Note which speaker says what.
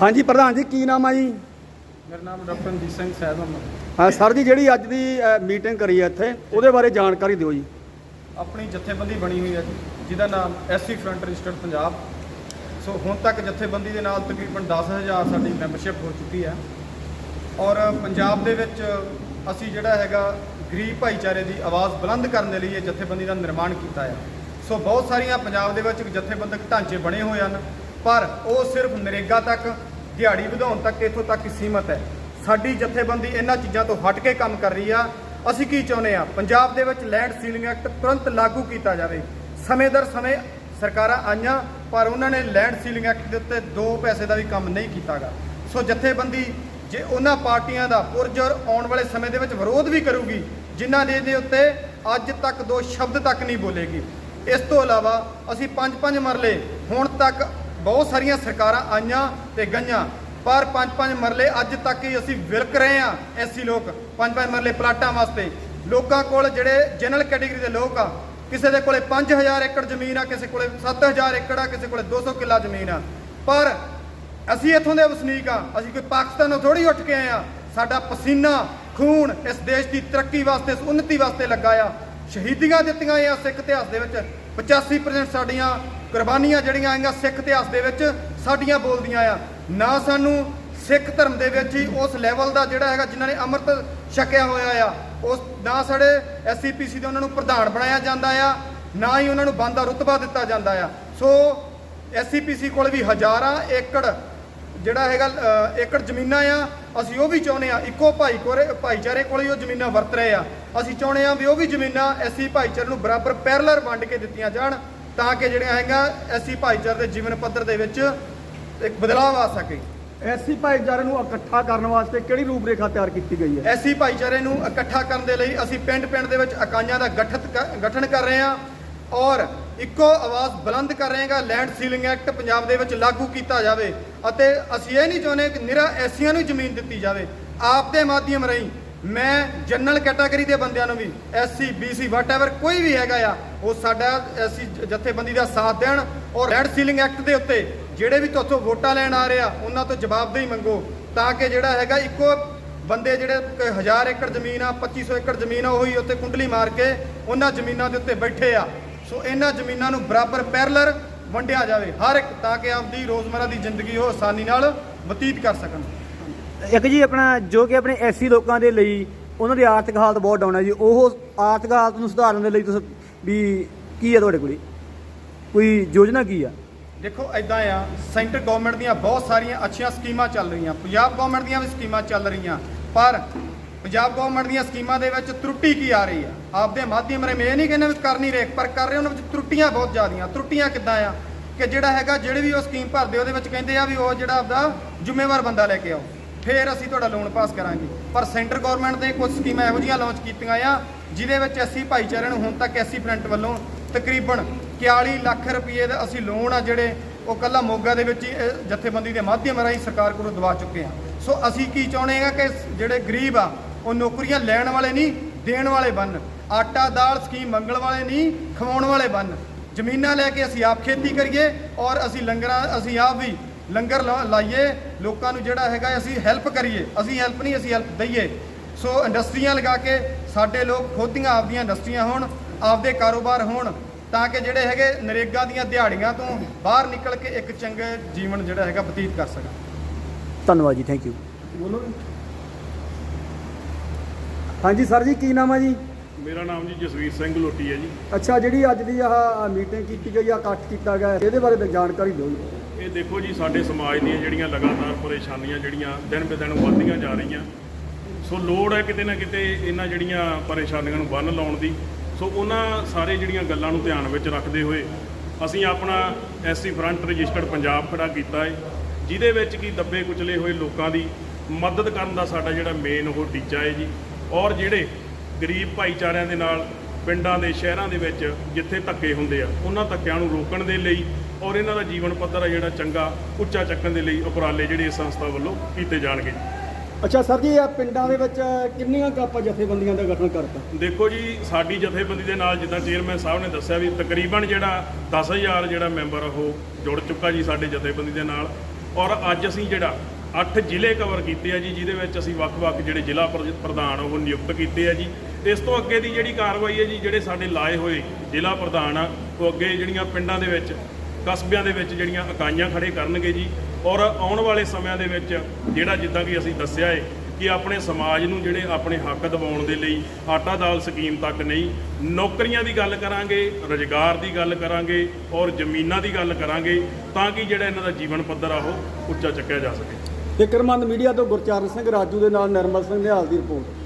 Speaker 1: ਹਾਂਜੀ ਪ੍ਰਧਾਨ ਜੀ ਕੀ ਨਾਮ ਆ ਜੀ?
Speaker 2: ਮੇਰਾ ਨਾਮ ਡਾਕਟਰ ਰਣਜੀਤ ਸਿੰਘ ਸੈਦ ਮੁਹੰਮਦ
Speaker 1: ਹਾਂ ਸਰ ਜੀ ਜਿਹੜੀ ਅੱਜ ਦੀ ਮੀਟਿੰਗ ਕਰੀ ਹੈ ਇੱਥੇ ਉਹਦੇ ਬਾਰੇ ਜਾਣਕਾਰੀ ਦਿਓ ਜੀ।
Speaker 2: ਆਪਣੀ ਜਥੇਬੰਦੀ ਬਣੀ ਹੋਈ ਹੈ ਜੀ ਜਿਹਦਾ ਨਾਮ SC front registered Punjab. So ਹੁਣ ਤੱਕ ਜਥੇਬੰਦੀ ਦੇ ਨਾਲ ਤਕਰੀਬਨ 10000 ਸਾਡੀ ਮੈਂਬਰਸ਼ਿਪ ਹੋ ਚੁੱਕੀ ਹੈ ਔਰ ਪੰਜਾਬ ਦੇ ਵਿੱਚ ਅਸੀਂ ਜਿਹੜਾ ਹੈਗਾ ਗਰੀਬ ਭਾਈਚਾਰੇ ਦੀ ਆਵਾਜ਼ ਬੁਲੰਦ ਕਰਨ ਦੇ ਲਈ ਇਹ ਜਥੇਬੰਦੀ ਦਾ ਨਿਰਮਾਣ ਕੀਤਾ ਹੈ ਸੋ ਬਹੁਤ ਸਾਰੀਆਂ ਪੰਜਾਬ ਦੇ ਵਿੱਚ ਜਥੇਬੰਦਕ ਢਾਂਚੇ ਬਣੇ ਹੋਏ ਹਨ ਪਰ ਉਹ ਸਿਰਫ ਨਰੇਗਾ ਤੱਕ ਦਿਹਾੜੀ ਵਧਾਉਣ ਤੱਕ ਇੱਥੋਂ ਤੱਕ ਹੀ ਸੀਮਤ ਹੈ। ਸਾਡੀ ਜਥੇਬੰਦੀ ਇਹਨਾਂ ਚੀਜ਼ਾਂ ਤੋਂ ਹਟ ਕੇ ਕੰਮ ਕਰ ਰਹੀ ਆ। ਅਸੀਂ ਕੀ ਚਾਹੁੰਦੇ ਆ? ਪੰਜਾਬ ਦੇ ਵਿੱਚ ਲੈਂਡ ਸੀਲਿੰਗ ਐਕਟ ਤੁਰੰਤ ਲਾਗੂ ਕੀਤਾ ਜਾਵੇ। ਸਮੇਂ ਦਰ ਸਮੇਂ ਸਰਕਾਰਾਂ ਆਈਆਂ, ਪਰ ਉਹਨਾਂ ਨੇ ਲੈਂਡ ਸੀਲਿੰਗ ਐਕਟ ਦੇ ਉੱਤੇ 2 ਪੈਸੇ ਦਾ ਵੀ ਕੰਮ ਨਹੀਂ ਕੀਤਾਗਾ। ਸੋ ਜਥੇਬੰਦੀ, ਜੇ ਉਹਨਾਂ ਪਾਰਟੀਆਂ ਦਾ ਪੁਰਜੋਰ ਆਉਣ ਵਾਲੇ ਸਮੇਂ ਦੇ ਵਿੱਚ ਵਿਰੋਧ ਵੀ ਕਰੂਗੀ, ਜਿਨ੍ਹਾਂ ਨੇ ਇਹਦੇ ਉੱਤੇ ਅੱਜ ਤੱਕ ਦੋ ਸ਼ਬਦ ਤੱਕ ਨਹੀਂ ਬੋਲੇਗੀ। ਇਸ ਤੋਂ ਇਲਾਵਾ ਅਸੀਂ ਪੰਜ ਪੰਜ ਮਰਲੇ ਹੁਣ ਤੱਕ ਬਹੁਤ ਸਾਰੀਆਂ ਸਰਕਾਰਾਂ ਆਈਆਂ ਤੇ ਗਈਆਂ। ਪਰ ਪੰਜ ਪੰਜ ਮਰਲੇ ਅੱਜ ਤੱਕ ਹੀ ਅਸੀਂ ਵਿਲਕ ਰਹੇ ਹਾਂ ਐਸੀ ਲੋਕ। ਪੰਜ ਪੰਜ ਮਰਲੇ ਪਲਾਟਾਂ ਵਾਸਤੇ। ਲੋਕਾਂ ਕੋਲ ਜਿਹੜੇ ਜਨਰਲ ਕੈਟਾਗਰੀ ਦੇ ਲੋਕ ਆ, ਕਿਸੇ ਦੇ ਕੋਲੇ 5000 ਏਕੜ ਜ਼ਮੀਨ ਆ, ਕਿਸੇ ਕੋਲੇ 7000 ਏਕੜ ਆ, ਕਿਸੇ ਕੋਲੇ 200 ਕਿੱਲਾ ਜ਼ਮੀਨ ਆ। ਪਰ ਅਸੀਂ ਇੱਥੋਂ ਦੇ ਵਸਨੀਕ ਆ, ਅਸੀਂ ਕੋਈ ਪਾਕਿਸਤਾਨੋਂ ਥੋੜੀ ਉੱਠ ਕੇ ਆਏ ਆ। ਸਾਡਾ ਪਸੀਨਾ, ਖੂਨ ਇਸ ਦੇਸ਼ ਦੀ ਤਰੱਕੀ ਵਾਸਤੇ, ਇਸ ਉન્નਤੀ ਵਾਸਤੇ ਲੱਗਾ ਆ। ਸ਼ਹੀਦੀਆਂ ਦਿੱਤੀਆਂ ਆ ਸਿੱਖ ਇਤਿਹਾਸ ਦੇ ਵਿੱਚ। 85% ਸਾਡੀਆਂ ਕੁਰਬਾਨੀਆਂ ਜਿਹੜੀਆਂ ਆਈਆਂ ਸਿੱਖ ਇਤਿਹਾਸ ਦੇ ਵਿੱਚ ਸਾਡੀਆਂ ਬੋਲਦੀਆਂ ਆ। ਨਾ ਸਾਨੂੰ ਸਿੱਖ ਧਰਮ ਦੇ ਵਿੱਚ ਹੀ ਉਸ ਲੈਵਲ ਦਾ ਜਿਹੜਾ ਹੈਗਾ ਜਿਨ੍ਹਾਂ ਨੇ ਅੰਮ੍ਰਿਤ ਛਕਿਆ ਹੋਇਆ ਆ, ਉਸ ਨਾ ਸਾਡੇ ਐਸਸੀਪੀਸੀ ਦੇ ਉਹਨਾਂ ਨੂੰ ਪ੍ਰਧਾਨ ਬਣਾਇਆ ਜਾਂਦਾ ਆ, ਨਾ ਹੀ ਉਹਨਾਂ ਨੂੰ ਬੰਦਾ ਰੁਤਬਾ ਦਿੱਤਾ ਜਾਂਦਾ ਆ। ਸੋ ਐਸਸੀਪੀਸੀ ਕੋਲ ਵੀ ਹਜ਼ਾਰਾਂ ਏਕੜ ਜਿਹੜਾ ਹੈਗਾ ਏਕੜ ਜ਼ਮੀਨਾਂ ਆ, ਅਸੀਂ ਉਹ ਵੀ ਚਾਹੁੰਦੇ ਆ, ਇੱਕੋ ਭਾਈ ਕੋਰੇ ਭਾਈਚਾਰੇ ਕੋਲ ਹੀ ਉਹ ਜ਼ਮੀਨਾਂ ਵਰਤ ਰਹੇ ਆ। ਅਸੀਂ ਚਾਹੁੰਦੇ ਆ ਵੀ ਉਹ ਵੀ ਜ਼ਮੀਨਾਂ ਐਸੀ ਭਾਈਚਾਰੇ ਨੂੰ ਬਰਾਬਰ ਪੈਰਲਰ ਵੰਡ ਕੇ ਦਿੱਤੀਆਂ ਜਾਣ। ਤਾਂ ਕਿ ਜਿਹੜੀਆਂ ਹੈਗਾ ਐਸੀ ਭਾਈਚਾਰੇ ਦੇ ਜੀਵਨ ਪੱਧਰ ਦੇ ਵਿੱਚ ਇੱਕ ਬਦਲਾਅ ਆ ਸਕੇ।
Speaker 1: ਐਸੀ ਭਾਈਚਾਰੇ ਨੂੰ ਇਕੱਠਾ ਕਰਨ ਵਾਸਤੇ ਕਿਹੜੀ ਰੂਪਰੇਖਾ ਤਿਆਰ ਕੀਤੀ ਗਈ ਹੈ?
Speaker 2: ਐਸੀ ਭਾਈਚਾਰੇ ਨੂੰ ਇਕੱਠਾ ਕਰਨ ਦੇ ਲਈ ਅਸੀਂ ਪਿੰਡ-ਪਿੰਡ ਦੇ ਵਿੱਚ ਇਕਾਈਆਂ ਦਾ ਗਠਿਤ ਗਠਨ ਕਰ ਰਹੇ ਹਾਂ ਔਰ ਇੱਕੋ ਆਵਾਜ਼ ਬੁਲੰਦ ਕਰ ਰਹੇ ਹਾਂ ਲੈਂਡ ਸੀਲਿੰਗ ਐਕਟ ਪੰਜਾਬ ਦੇ ਵਿੱਚ ਲਾਗੂ ਕੀਤਾ ਜਾਵੇ ਅਤੇ ਅਸੀਂ ਇਹ ਨਹੀਂ ਚਾਹੁੰਦੇ ਕਿ ਨਿਰਾ ਐਸੀਆਂ ਨੂੰ ਜ਼ਮੀਨ ਦਿੱਤੀ ਜਾਵੇ। ਆਪ ਦੇ ਮਾਧਿਅਮ ਰਾਹੀਂ ਮੈਂ ਜਨਰਲ ਕੈਟਾਗਰੀ ਦੇ ਬੰਦਿਆਂ ਨੂੰ ਵੀ ਐਸਸੀ ਬੀਸੀ ਵਾਟਐਵਰ ਕੋਈ ਵੀ ਹੈਗਾ ਆ, ਉਹ ਸਾਡਾ ਐਸੀ ਜਥੇਬੰਦੀ ਦਾ ਸਾਥ ਦੇਣ ਔਰ ਲੈਂਡ ਸੀਲਿੰਗ ਐਕਟ ਦੇ ਉੱਤੇ ਜਿਹੜੇ ਵੀ ਤੁਹਾਥੋਂ ਵੋਟਾਂ ਲੈਣ ਆ ਰਹੇ ਆ, ਉਹਨਾਂ ਤੋਂ ਜਵਾਬਦੇਹੀ ਮੰਗੋ ਤਾਂ ਕਿ ਜਿਹੜਾ ਹੈਗਾ ਇੱਕੋ ਬੰਦੇ ਜਿਹੜੇ 1000 ਏਕੜ ਜ਼ਮੀਨ ਆ 2500 ਏਕੜ ਜ਼ਮੀਨ ਆ, ਉਹੀ ਉੱਤੇ ਕੁੰਡਲੀ ਮਾਰ ਕੇ ਉਹਨਾਂ ਜ਼ਮੀਨਾਂ ਦੇ ਉੱਤੇ ਬੈਠੇ ਆ। ਸੋ ਇਹਨਾਂ ਜ਼ਮੀਨਾਂ ਨੂੰ ਬਰਾਬਰ ਪੈਰਲਰ ਵੰਡਿਆ ਜਾਵੇ, ਹਰ ਇੱਕ ਤਾਂ ਕਿ ਆਪਦੀ ਰੋਜ਼ਮਰਾ ਦੀ ਜ਼ਿੰਦਗੀ ਉਹ ਆਸਾਨੀ ਨਾਲ ਬਤੀਤ ਕਰ ਸਕਣ।
Speaker 1: ਇੱਕ ਜੀ ਆਪਣਾ ਜੋ ਕਿ ਆਪਣੇ ਐਸੀ ਲੋਕਾਂ ਦੇ ਲਈ ਉਹਨਾਂ ਦੀ ਆਰਥਿਕ ਹਾਲਤ ਬਹੁਤ ਡਾਊਨ ਹੈ ਜੀ। ਉਹ ਆਰਥਿਕ ਹਾਲਤ ਨੂੰ ਸੁਧਾਰਨ ਦੇ ਲਈ ਤੁਸੀਂ ਵੀ ਕੀ ਹੈ ਤੁਹਾਡੇ ਕੋਲ? ਕੋਈ ਯੋਜਨਾ ਕੀ ਆ?
Speaker 2: ਦੇਖੋ ਐਦਾਂ ਆ, ਸੈਂਟਰ ਗਵਰਨਮੈਂਟ ਦੀਆਂ ਬਹੁਤ ਸਾਰੀਆਂ ਅੱਛੀਆਂ ਸਕੀਮਾਂ ਚੱਲ ਰਹੀਆਂ। ਪੰਜਾਬ ਗਵਰਨਮੈਂਟ ਦੀਆਂ ਵੀ ਸਕੀਮਾਂ ਚੱਲ ਰਹੀਆਂ। ਪਰ ਪੰਜਾਬ ਗਵਰਨਮੈਂਟ ਦੀਆਂ ਸਕੀਮਾਂ ਦੇ ਵਿੱਚ ਤਰੁੱਟੀ ਕੀ ਆ ਰਹੀ ਆ? ਆਪਦੇ ਮਾਧਿਅਮ ਰਾਹੀਂ ਮੈਂ ਇਹ ਨਹੀਂ ਕਹਿੰਦੇ ਵੀ ਕਰ ਨਹੀਂ ਰਹੇ ਪਰ ਕਰ ਰਹੇ ਉਹਨਾਂ ਵਿੱਚ ਤਰੁੱਟੀਆਂ ਬਹੁਤ ਜ਼ਿਆਦੀਆਂ। ਤਰੁੱਟੀਆਂ ਕਿੱਦਾਂ ਆ? ਕਿ ਜਿਹੜਾ ਹੈਗਾ, ਜਿਹੜੇ ਵੀ ਉਹ ਸਕੀਮ ਭਰਦੇ ਉਹਦੇ ਵਿੱਚ ਕਹਿੰਦੇ ਆ ਵੀ ਉਹ ਜਿਹੜਾ ਆਪਦਾ ਜ਼ਿੰਮੇਵਾਰ ਬੰਦਾ ਲੈ ਕੇ ਆਓ। ਫਿਰ ਅਸੀਂ ਤੁਹਾਡਾ ਲੋਨ ਪਾਸ ਕਰਾਂਗੇ। ਪਰ ਸੈਂਟਰ ਗਵਰਨਮੈਂਟ ਨੇ ਕੁਝ ਸਕੀਮਾਂ ਇਹੋ ਜਿਹੀਆਂ ਲਾਂਚ ਕੀਤੀਆਂ ਆ, ਜਿਹਦੇ ਵਿੱਚ ਐਸੀ ਭਾਈਚਾਰੇ ਨੂੰ ਹੁਣ ਤੱਕ ਐਸੀ ਫਰੰਟ ਵੱਲੋਂ ਤਕਰੀਬਨ 41 ਲੱਖ ਰੁਪਏ ਦਾ ਅਸੀਂ ਲੋਨ ਆ ਜਿਹੜੇ ਉਹ ਕੱਲਾ ਮੋਗਾ ਦੇ ਵਿੱਚ ਹੀ, ਇਹ ਜਥੇਬੰਦੀ ਦੇ ਮਾਧਿਅਮ ਰਾਹੀਂ ਸਰਕਾਰ ਕੋਲੋਂ ਦਵਾ ਚੁੱਕੇ ਆ। ਸੋ ਅਸੀਂ ਕੀ ਚਾਹੁੰਦੇ ਹਾਂ ਕਿ ਜਿਹੜੇ ਗਰੀਬ ਆ, ਉਹ ਨੌਕਰੀਆਂ ਲੈਣ ਵਾਲੇ ਨਹੀਂ, ਦੇਣ ਵਾਲੇ ਬਣ ਆਟਾ, ਦਾਲ ਸਕੀਮ ਮੰਗਣ ਵਾਲੇ ਨਹੀਂ, ਖਵਾਉਣ ਵਾਲੇ ਬਣ ਜ਼ਮੀਨਾਂ ਲੈ ਕੇ ਅਸੀਂ ਆਪ ਖੇਤੀ ਕਰੀਏ ਔਰ ਅਸੀਂ ਲੰਗਰਾਂ, ਅਸੀਂ ਆਪ ਵੀ ਲੰਗਰ ਲਾ- ਲਾਈਏ ਲੋਕਾਂ ਨੂੰ ਜਿਹੜਾ ਹੈਗਾ ਅਸੀਂ ਹੈਲਪ ਕਰੀਏ। ਅਸੀਂ ਹੈਲਪ ਨਹੀਂ ਅਸੀਂ ਹੈਲਪ ਦਈਏ। ਸੋ ਇੰਡਸਟਰੀਆਂ ਲਗਾ ਕੇ ਸਾਡੇ ਲੋਕ ਖੋਦੀਆਂ ਆਪਦੀਆਂ ਇੰਡਸਟਰੀਆਂ ਹੋਣ ਆਪਦੇ ਕਾਰੋਬਾਰ ਹੋਣ ਤਾਂ ਕਿ ਜਿਹੜੇ ਹੈਗੇ ਨਰੇਗਾ ਦੀਆਂ ਦਿਹਾੜੀਆਂ ਤੋਂ ਬਾਹਰ ਨਿਕਲ ਕੇ ਇੱਕ ਚੰਗੇ ਜੀਵਨ ਜਿਹੜਾ ਹੈਗਾ ਬਤੀਤ ਕਰ ਸਕਣ।
Speaker 1: ਧੰਨਵਾਦ ਜੀ ਥੈਂਕ ਯੂ ਬੋਲੋ ਹਾਂਜੀ ਸਰ ਜੀ ਕੀ ਨਾਮ ਹੈ ਜੀ?
Speaker 3: ਮੇਰਾ ਨਾਮ ਜੀ ਜਸਵੀਰ ਸਿੰਘ ਲੋਟੀ ਹੈ ਜੀ।
Speaker 1: ਅੱਛਾ ਜਿਹੜੀ ਅੱਜ ਦੀ ਆਹ ਮੀਟਿੰਗ ਕੀਤੀ ਗਈ ਆ ਇਕੱਠ ਕੀਤਾ ਗਿਆ ਇਹਦੇ ਬਾਰੇ ਜਾਣਕਾਰੀ ਦਿਓ ਜੀ।
Speaker 3: ਇਹ ਦੇਖੋ ਜੀ, ਸਾਡੇ ਸਮਾਜ ਦੀਆਂ ਜਿਹੜੀਆਂ ਲਗਾਤਾਰ ਪਰੇਸ਼ਾਨੀਆਂ ਜਿਹੜੀਆਂ ਦਿਨ ਬੇ ਦਿਨ ਵੱਧਦੀਆਂ ਜਾ ਰਹੀਆਂ। ਸੋ ਲੋੜ ਹੈ ਕਿਤੇ ਨਾ ਕਿਤੇ ਇਹਨਾਂ ਜਿਹੜੀਆਂ ਪਰੇਸ਼ਾਨੀਆਂ ਨੂੰ ਬੰਨ ਲਾਉਣ ਦੀ। ਸੋ ਉਹਨਾਂ ਸਾਰੇ ਜਿਹੜੀਆਂ ਗੱਲਾਂ ਨੂੰ ਧਿਆਨ ਵਿੱਚ ਰੱਖਦੇ ਹੋਏ ਅਸੀਂ ਆਪਣਾ ਐਸਸੀ ਫਰੰਟ ਰਜਿਸਟਰਡ ਪੰਜਾਬ ਖੜਾ ਕੀਤਾ ਹੈ ਜਿਹਦੇ ਵਿੱਚ ਕੀ ਦੱਬੇ ਕੁਚਲੇ ਹੋਏ ਲੋਕਾਂ ਦੀ ਮਦਦ ਕਰਨ ਦਾ ਸਾਡਾ ਜਿਹੜਾ ਮੇਨ ਉਹ ਟੀਚਾ ਹੈ ਜੀ। ਔਰ ਜਿਹੜੇ ਗਰੀਬ ਭਾਈਚਾਰਿਆਂ ਦੇ ਨਾਲ ਪਿੰਡਾਂ ਦੇ ਸ਼ਹਿਰਾਂ ਦੇ ਵਿੱਚ ਜਿੱਥੇ ਧੱਕੇ ਹੁੰਦੇ ਆ ਉਹਨਾਂ ਧੱਕਿਆਂ ਨੂੰ ਰੋਕਣ ਦੇ ਲਈ ਔਰ ਇਹਨਾਂ ਦਾ ਜੀਵਨ ਪੱਧਰ ਆ ਜਿਹੜਾ ਚੰਗਾ ਉੱਚਾ ਚੱਕਣ ਦੇ ਲਈ ਉਪਰਾਲੇ ਜਿਹੜੇ ਇਸ ਸੰਸਥਾ ਵੱਲੋਂ ਕੀਤੇ ਜਾਣਗੇ।
Speaker 1: ਅੱਛਾ ਸਰ ਜੀ ਆ ਪਿੰਡਾਂ ਦੇ ਵਿੱਚ ਕਿੰਨੀਆਂ ਕੁ ਆਪਾਂ ਜਥੇਬੰਦੀਆਂ ਦਾ ਗਠਨ ਕਰਤਾ?
Speaker 3: ਦੇਖੋ ਜੀ ਸਾਡੀ ਜਥੇਬੰਦੀ ਦੇ ਨਾਲ ਜਿੱਦਾਂ ਚੇਅਰਮੈਨ ਸਾਹਿਬ ਨੇ ਦੱਸਿਆ ਵੀ ਤਕਰੀਬਨ ਜਿਹੜਾ 10000 ਜਿਹੜਾ ਮੈਂਬਰ ਉਹ ਜੁੜ ਚੁੱਕਾ ਜੀ ਸਾਡੇ ਜਥੇਬੰਦੀ ਦੇ ਨਾਲ। ਔਰ ਅੱਜ ਅਸੀਂ ਜਿਹੜਾ 8 ਜ਼ਿਲ੍ਹੇ ਕਵਰ ਕੀਤੇ ਆ ਜੀ ਜਿਹਦੇ ਵਿੱਚ ਅਸੀਂ ਵੱਖ-ਵੱਖ ਜਿਹੜੇ ਜ਼ਿਲ੍ਹਾ ਪ੍ਰ- ਪ੍ਰਧਾਨ ਉਹ ਨਿਯੁਕਤ ਕੀਤੇ ਆ ਜੀ। ਇਸ ਤੋਂ ਅੱਗੇ ਦੀ ਜਿਹੜੀ ਕਾਰਵਾਈ ਹੈ ਜੀ, ਜਿਹੜੇ ਸਾਡੇ ਲਾਏ ਹੋਏ ਜ਼ਿਲ੍ਹਾ ਪ੍ਰਧਾਨ ਆ, ਉਹ ਅੱਗੇ ਜਿਹੜੀਆਂ ਪਿੰਡਾਂ ਦੇ ਵਿੱਚ, ਕਸਬਿਆਂ ਦੇ ਵਿੱਚ ਜਿਹੜੀਆਂ ਇਕਾਈਆਂ ਖੜੇ ਕਰਨਗੇ ਜੀ, ਔਰ ਆਉਣ ਵਾਲੇ ਸਮਿਆਂ ਦੇ ਵਿੱਚ ਜਿਹੜਾ ਜਿੱਦਾਂ ਕਿ ਅਸੀਂ ਦੱਸਿਆ ਹੈ ਕਿ ਆਪਣੇ ਸਮਾਜ ਨੂੰ ਜਿਹੜੇ ਆਪਣੇ ਹੱਕ ਦਿਵਾਉਣ ਦੇ ਲਈ ਆਟਾ ਦਾਲ ਸਕੀਮ ਤੱਕ ਨਹੀਂ, ਨੌਕਰੀਆਂ ਦੀ ਗੱਲ ਕਰਾਂਗੇ, ਰੁਜ਼ਗਾਰ ਦੀ ਗੱਲ ਕਰਾਂਗੇ, ਔਰ ਜ਼ਮੀਨਾਂ ਦੀ ਗੱਲ ਕਰਾਂਗੇ, ਤਾਂ ਕਿ ਜਿਹੜਾ ਇਹਨਾਂ ਦਾ ਜੀਵਨ ਪੱਧਰ ਆ ਉਹ ਉੱਚਾ ਚੱਕਿਆ ਜਾ ਸਕੇ।
Speaker 1: ਫਿਕਰਮੰਦ ਮੀਡੀਆ ਤੋਂ ਗੁਰਚਰਨ ਸਿੰਘ ਰਾਜੂ ਦੇ ਨਾਲ ਨਰਮਲ ਸਿੰਘ ਨਿਹਾਲ ਦੀ ਰਿਪੋਰਟ।